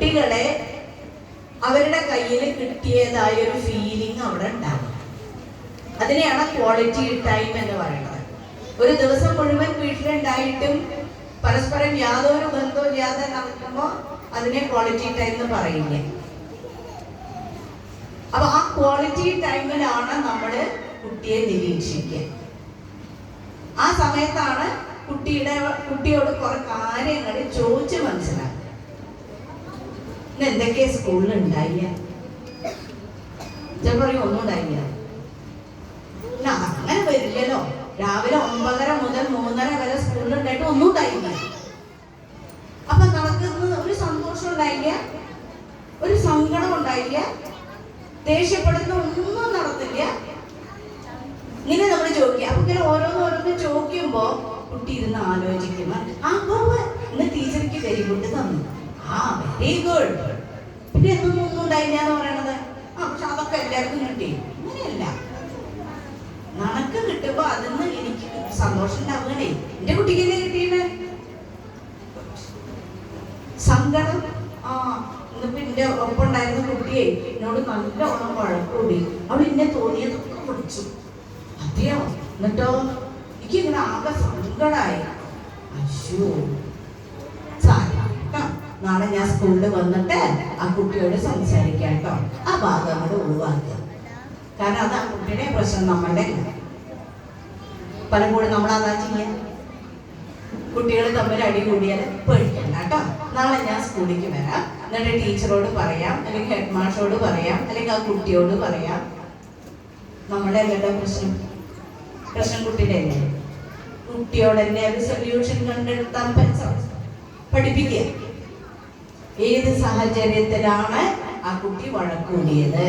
കുട്ടികളെ അവരുടെ കയ്യിൽ കിട്ടിയതായ ഒരു ഫീലിംഗ് അവിടെ ഉണ്ടാകും. അതിനെയാണ് ക്വാളിറ്റി ടൈം എന്ന് പറയുന്നത്. ഒരു ദിവസം മുഴുവൻ വീട്ടിലുണ്ടായിട്ടും പരസ്പരം യാതൊരു ബന്ധവും ഇല്ലാതെ നടക്കുമ്പോൾ അതിനെ ക്വാളിറ്റി ടൈം എന്ന് പറയില്ല? അപ്പൊ ആ ക്വാളിറ്റി ടൈമിലാണ് നമ്മൾ കുട്ടിയെ നിരീക്ഷിക്കുക. ആ സമയത്താണ് കുട്ടിയുടെ കുട്ടിയോട് കുറെ കാര്യങ്ങൾ ചോദിച്ചു മനസ്സിലാക്കുക. ഇന്ന് എന്തൊക്കെ സ്കൂളിൽ ഉണ്ടായില്ല ഞാൻ പറയും ഒന്നും ഉണ്ടായില്ല. അങ്ങനെ വരില്ലല്ലോ. രാവിലെ ഒമ്പതര മുതൽ മൂന്നര വരെ സ്കൂളിൽ ഉണ്ടായിട്ട് ഒന്നും ഉണ്ടായില്ല. അപ്പൊ നമുക്ക് ഒരു സന്തോഷം ഉണ്ടായില്ല? ഒരു സങ്കടം ഉണ്ടായില്ല? ദേഷ്യപ്പെടുന്ന ഒന്നും നടത്തില്ല ഇങ്ങനെ നമ്മൾ ചോദിക്കുക. അപ്പൊ ഇങ്ങനെ ഓരോന്ന് ഓരോന്ന് ചോദിക്കുമ്പോ കുട്ടി ഇരുന്ന് ആലോചിക്കുമ്പോ ആ ഇന്ന് ടീച്ചർക്ക് വെരി ഗുഡ് തന്നു. ആ വെരി ഗുഡ് പിന്നെ എന്തൊന്നും ഒന്നും ആ പക്ഷെ അതൊക്കെ എല്ലാവർക്കും കിട്ടി. അങ്ങനെയല്ല. നനക്ക് കിട്ടുമ്പോ അതിന്ന് എനിക്ക് സന്തോഷം ഉണ്ടാവുകയാണേ. എന്റെ കുട്ടിക്ക് എന്നെ കിട്ടിയത്? സങ്കടം? ആ ഇന്നിപ്പോ എന്റെ ഒപ്പം ഉണ്ടായിരുന്ന കുട്ടിയെ എന്നോട് നല്ലോണം വഴക്കൂടി. അവൾ എന്നെ തോന്നിയതൊക്കെ വിളിച്ചു അതെയോ? എന്നിട്ടോ? എനിക്ക് ഇങ്ങനെ ആകെ സങ്കടായി. അയ്യോ. നാളെ ഞാൻ സ്കൂളിൽ വന്നിട്ട് ആ കുട്ടിയോട് സംസാരിക്കാം കേട്ടോ. ആ ഭാഗം അങ്ങോട്ട് ഒഴിവാക്കുക. കാരണം അത് ആ കുട്ടിയുടെ പ്രശ്നം നമ്മളുടെ പലപ്പോഴും നമ്മൾ അതാ ചെയ്യാൻ കുട്ടികൾ തമ്മിൽ അടി കൂടിയാൽ പേടിക്കണ്ട കേട്ടോ. നാളെ ഞാൻ സ്കൂളിലേക്ക് വരാം. എന്നിട്ട് ടീച്ചറോട് പറയാം അല്ലെങ്കിൽ ഹെഡ് മാഷോട് പറയാം അല്ലെങ്കിൽ ആ കുട്ടിയോട് പറയാം. നമ്മുടെ അല്ലല്ലോ പ്രശ്നം പ്രശ്നം കുട്ടിയുടെ അല്ലേ കുട്ടിയോട് തന്നെ ഒരു സൊല്യൂഷൻ കണ്ടെടുത്താൽ പഠിപ്പിക്കുക. ഏത് സാഹചര്യത്തിലാണ് ആ കുട്ടി വഴക്കൂടിയത്?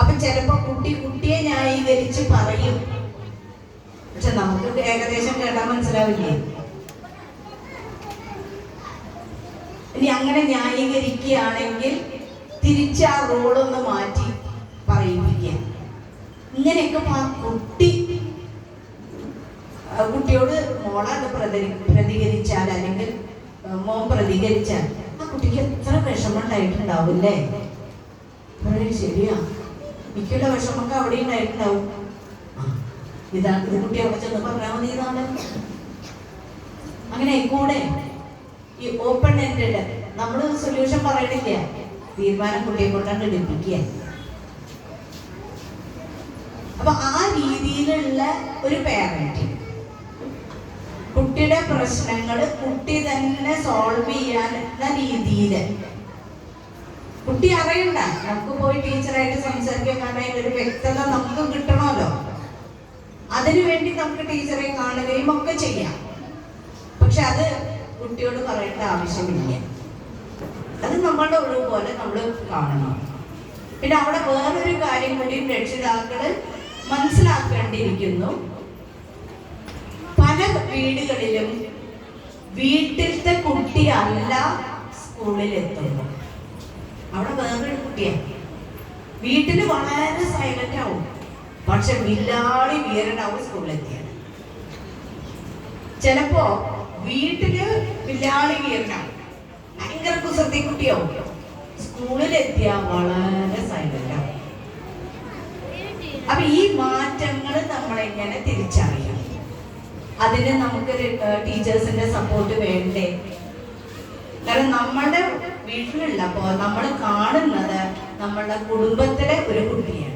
അപ്പൊ ചിലപ്പോ കുട്ടി കുട്ടിയെ ന്യായീകരിച്ച് പറയും. പക്ഷെ നമുക്ക് ഏകദേശം കേട്ടാൽ മനസ്സിലാവില്ലേ? ഇനി അങ്ങനെ ന്യായീകരിക്കുകയാണെങ്കിൽ തിരിച്ച് ആ റോളൊന്ന് മാറ്റി പറയിപ്പിക്കുക. ഇങ്ങനെയൊക്കെ കുട്ടി കുട്ടിയോട് മോളത് പ്രതി പ്രതികരിച്ചാൽ അല്ലെങ്കിൽ മോൻ പ്രതികരിച്ചാൽ ആ കുട്ടിക്ക് എത്ര വിഷമം ഉണ്ടായിട്ടുണ്ടാവില്ലേ ശരിയാ മിക്കുള്ള വിഷമൊക്കെ അവിടെ ഉണ്ടായിട്ടുണ്ടാവും. ഇതാ ഇത് കുട്ടി അവിടെ ചെന്ന് പറഞ്ഞാൽ മതി അങ്ങനെ കൂടെ ഈ ഓപ്പൺ എൻഡഡ് നമ്മൾ സൊല്യൂഷൻ പറയണില്ല. തീരുമാനം കുട്ടിയെ കൊണ്ടാണ് എടുപ്പിക്കുക. അപ്പൊ ആ രീതിയിലുള്ള ഒരു പാരന്റിങ് കുട്ടിയുടെ പ്രശ്നങ്ങൾ കുട്ടി തന്നെ സോൾവ് ചെയ്യാനുള്ള രീതിയിൽ കുട്ടി അറിയണ്ട. നമുക്ക് പോയി ടീച്ചറായിട്ട് സംസാരിക്കാൻ കാരണം ഒരു വ്യക്തത നമുക്ക് കിട്ടണമല്ലോ. അതിനുവേണ്ടി നമുക്ക് ടീച്ചറെ കാണുകയും ഒക്കെ ചെയ്യാം. പക്ഷെ അത് കുട്ടിയോട് പറയേണ്ട ആവശ്യമില്ല. അത് നമ്മളുടെ ഒഴിവ് പോലെ നമ്മൾ കാണണം. പിന്നെ അവിടെ വേറൊരു കാര്യം കൂടി രക്ഷിതാക്കൾ മനസ്സിലാക്കേണ്ടിയിരിക്കുന്നു. വീടുകളിലും വീട്ടിലത്തെ കുട്ടിയല്ല സ്കൂളിൽ എത്തുന്നു അവിടെ വേറൊരു കുട്ടിയാണ് വീട്ടിൽ വളരെ സൈലന്റ് ആവും. പക്ഷെ വില്ലാളി വീരനാവും സ്കൂളിലെത്തിയത് ചിലപ്പോ വീട്ടിൽ വില്ലാളി വീരനാവും. ഭയങ്കര കുസൃതി കുട്ടിയാവും. സ്കൂളിലെത്തിയ വളരെ സൈലന്റ് ആവും. അപ്പൊ ഈ മാറ്റങ്ങൾ നമ്മൾ എങ്ങനെ അതിന് നമുക്ക് ടീച്ചേഴ്സിന്റെ സപ്പോർട്ട് വേണ്ടേ? കാരണം നമ്മളുടെ വീട്ടിലുള്ളപ്പോ നമ്മൾ കാണുന്നത് നമ്മളുടെ കുടുംബത്തിലെ ഒരു കുട്ടിയാണ്.